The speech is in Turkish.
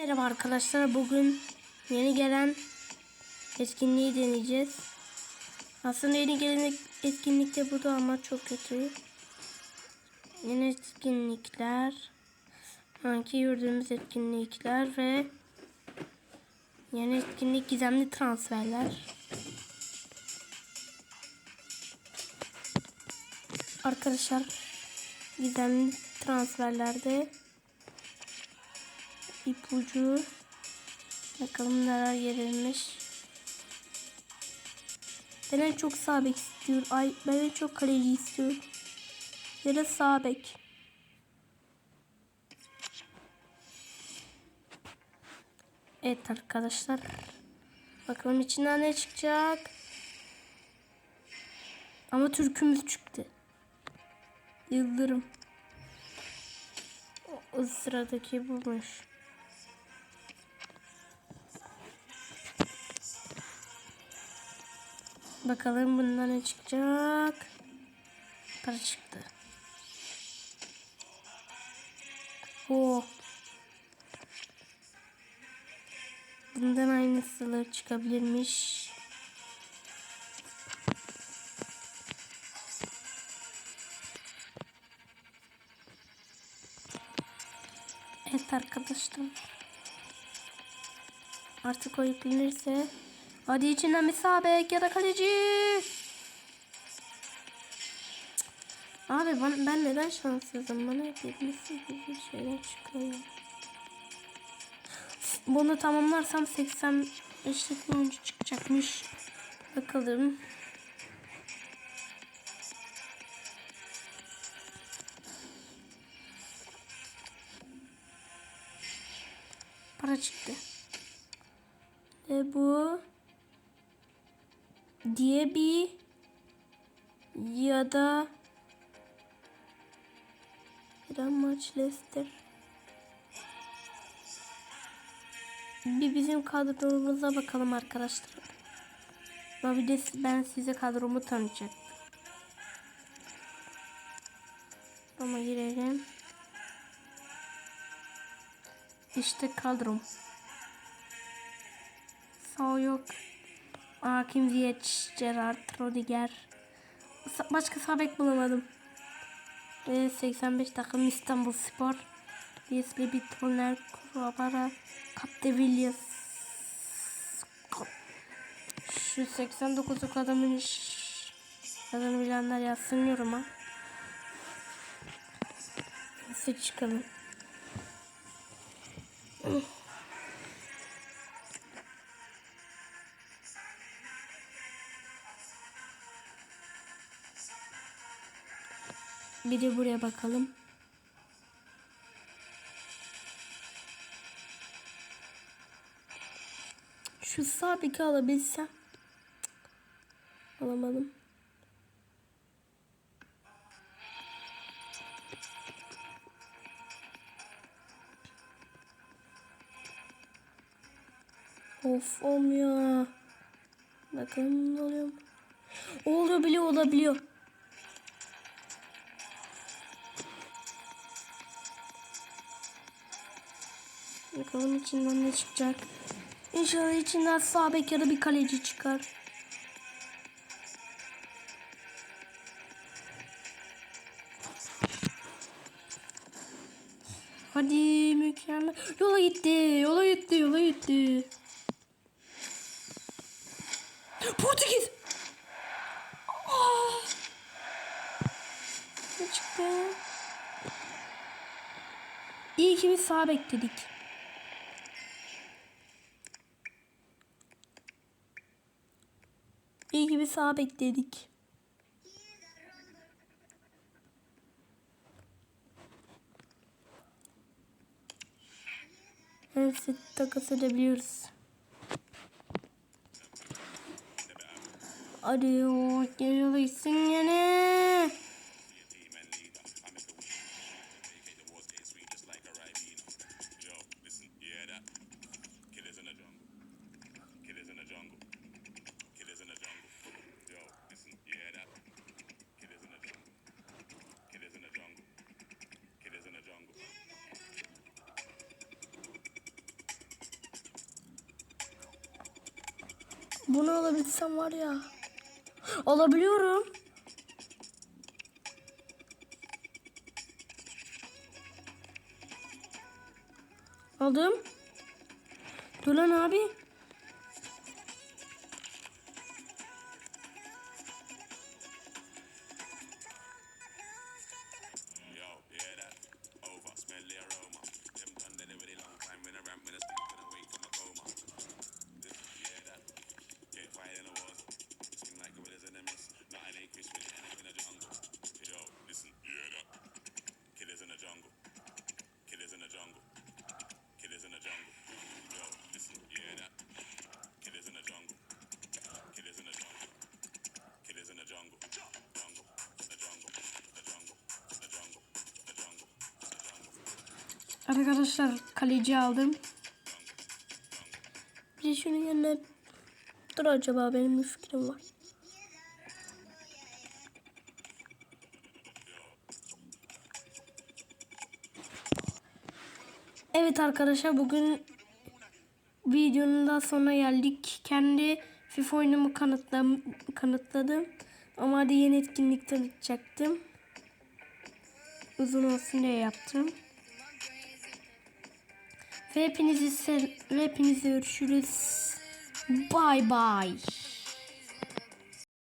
Merhaba arkadaşlar. Bugün yeni gelen etkinliği deneyeceğiz. Aslında yeni gelen etkinlik de bu da ama çok kötü. Yeni etkinlikler. Hangi yürüdüğümüz etkinlikler ve yeni etkinlik gizemli transferler. Arkadaşlar gizemli transferlerde ipucu bakalım neler verilmiş. Ben en çok sağ bek istiyorum. Ay ben en çok kaleci istiyorum. Ya da sağ. Evet arkadaşlar. Bakalım içinden ne çıkacak. Ama türkümüz çıktı. Yıldırım. O sıradaki bulmuş. Bakalım bundan ne çıkacak. Para çıktı. Oo. Bundan aynısı çıkabilirmiş. Evet arkadaşlar. Artık o yüklenirse. Hadi içinden bir sağ bek ya da kaleci. Abi ben, ben neden şanssızım? Bana hep 78 şeyler çıkıyor. Bunu tamamlarsam 85'lik oyuncu çıkacakmış. Bakalım. Para çıktı. Diye bir ya da bir maç Leicester. Bir bizim kadromuza bakalım arkadaşlar. Bir ben size kadromu tanıtacaktım. Ama girelim. İşte kadrom. Sağ yok. Hakim Ziyech, Gerard, Rodiger. Başka sağ bek bulamadım. Ve 85 takım İstanbul Spor. Wesley Bittoner, Kurabara, Capdevilliers. Şu 89'luk adamın iş... Adını bilenler yazsın yoruma. Nasıl çıkalım? Bir de buraya bakalım. Şu sağ beki alabilsem. Alamadım. Of olmuyor. Bakalım ne oluyor. Oluyor olabiliyor. Bakalım içinden ne çıkacak. İnşallah içinden sağ bek ya da bir kaleci çıkar. Hadi mükemmel. Yola gitti. Yola gitti. Yola gitti. Portekiz. Aa! Ne çıktı? İyi ki biz sağ bekledik. İyi ki biz sağ bekledik. Evet, takas edebiliyoruz. Hadi o geliyorsun yine. Bunu alabilsem var ya. Alabiliyorum. Aldım. Dur lan abi. Arkadaşlar kaleci aldım. Bir de şunun yerine dur acaba benim bir fikrim var. Evet arkadaşlar bugün videonun daha sonuna geldik. Kendi FIFA oyunumu kanıtlam kanıtladım. Ama hadi yeni etkinlik tanıtacaktım. Uzun olsun diye yaptım. Ve hepinizi, ve hepinizi görüşürüz. Bye bye.